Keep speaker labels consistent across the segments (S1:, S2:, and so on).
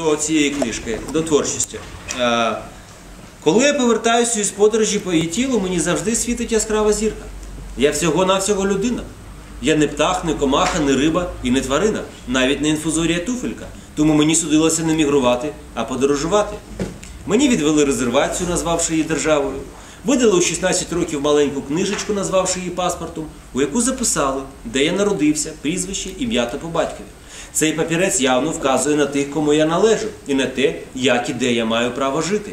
S1: до цієї книжки, до творчості. Е, Коли я повертаюся із подорожі по її тілу, мені завжди світить яскрава зірка. Я всього-навсього людина. Я не птах, не комаха, не риба і не тварина, навіть не інфузорія туфелька. Тому мені судилося не мігрувати, а подорожувати. Мені відвели резервацію, назвавши її державою. Видали у 16 років маленьку книжечку, назвавши її паспортом, у яку записали, де я народився, прізвище, ім'я та по батькові. Цей папірець явно вказує на тих, кому я належу, і на те, як і де я маю право жити.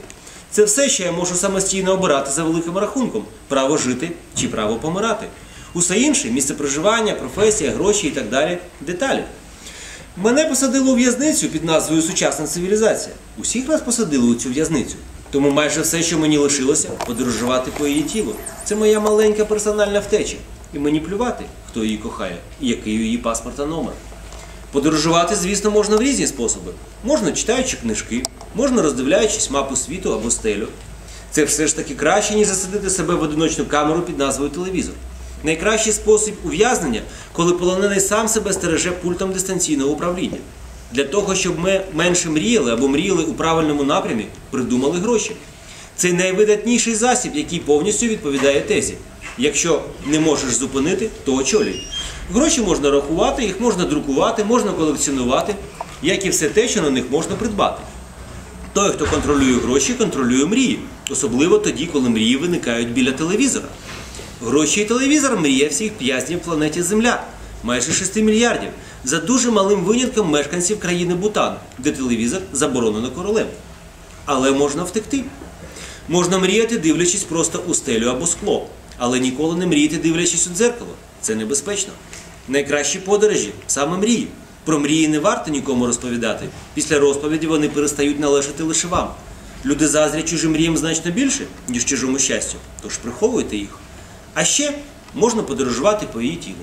S1: Це все, що я можу самостійно обирати за великим рахунком: право жити чи право помирати. Усе інше місце проживання, професія, гроші і так далі деталі. Мене посадили у в'язницю під назвою Сучасна цивілізація. Усіх нас посадили у цю в'язницю. Тому майже все, що мені лишилося, подорожувати по її тілу. Це моя маленька персональна втеча. І мені плювати, хто її кохає і який у її паспорта номер. Подорожувати, звісно, можна в різні способи. Можна читаючи книжки, можна роздивляючись мапу світу або стелю. Це все ж таки краще, ніж засадити себе в одиночну камеру під назвою телевізор. Найкращий спосіб ув'язнення, коли полонений сам себе стереже пультом дистанційного управління. Для того, щоб ми менше мріяли або мріяли у правильному напрямі, придумали гроші. Це найвидатніший засіб, який повністю відповідає тезі. Якщо не можеш зупинити, то очолюй. Гроші можна рахувати, їх можна друкувати, можна колекціонувати, як і все те, що на них можна придбати. Той, хто контролює гроші, контролює мрії, особливо тоді, коли мрії виникають біля телевізора. Гроші і телевізор мрія всіх в'язнів планеті Земля, майже 6 мільярдів, за дуже малим винятком мешканців країни Бутан, де телевізор заборонено королем. Але можна втекти. Можна мріяти, дивлячись просто у стелю або скло, але ніколи не мріяти, дивлячись у дзеркало. Це небезпечно. Найкращі подорожі саме мрії. Про мрії не варто нікому розповідати. Після розповіді вони перестають належати лише вам. Люди заздрять чужим мріям значно більше, ніж чужому щастю, тож приховуйте їх. А ще можна подорожувати по її тілу.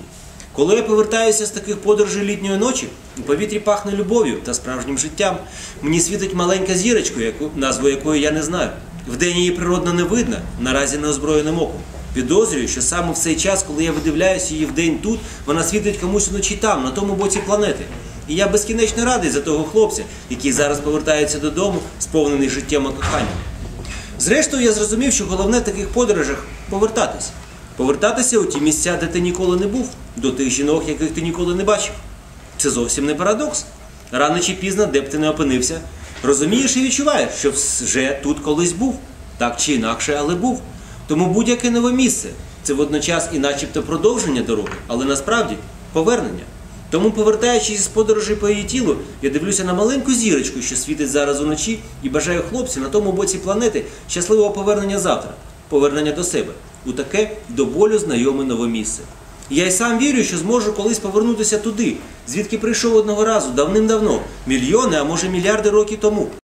S1: Коли я повертаюся з таких подорожей літньої ночі, у повітрі пахне любов'ю та справжнім життям. Мені світить маленька зірочка, назву якої я не знаю. Вдень її природно не видно, наразі неозброєним оком. Підозрюю, що саме в цей час, коли я видивляюся її вдень тут, вона світить комусь вночі там, на тому боці планети. І я безкінечно радий за того хлопця, який зараз повертається додому, сповнений життям і коханням. Зрештою, я зрозумів, що головне в таких подорожах повертатись. Повертатися у ті місця, де ти ніколи не був, до тих жінок, яких ти ніколи не бачив. Це зовсім не парадокс. Рано чи пізно, де б ти не опинився, розумієш і відчуваєш, що вже тут колись був, так чи інакше, але був. Тому будь-яке нове місце це водночас і начебто продовження дороги, але насправді повернення. Тому, повертаючись з подорожі по її тілу, я дивлюся на маленьку зірочку, що світить зараз уночі, і бажаю хлопцю на тому боці планети щасливого повернення завтра, повернення до себе, у таке до болю знайоме нове місце. Я й сам вірю, що зможу колись повернутися туди, звідки прийшов одного разу давним-давно, мільйони, а може мільярди років тому.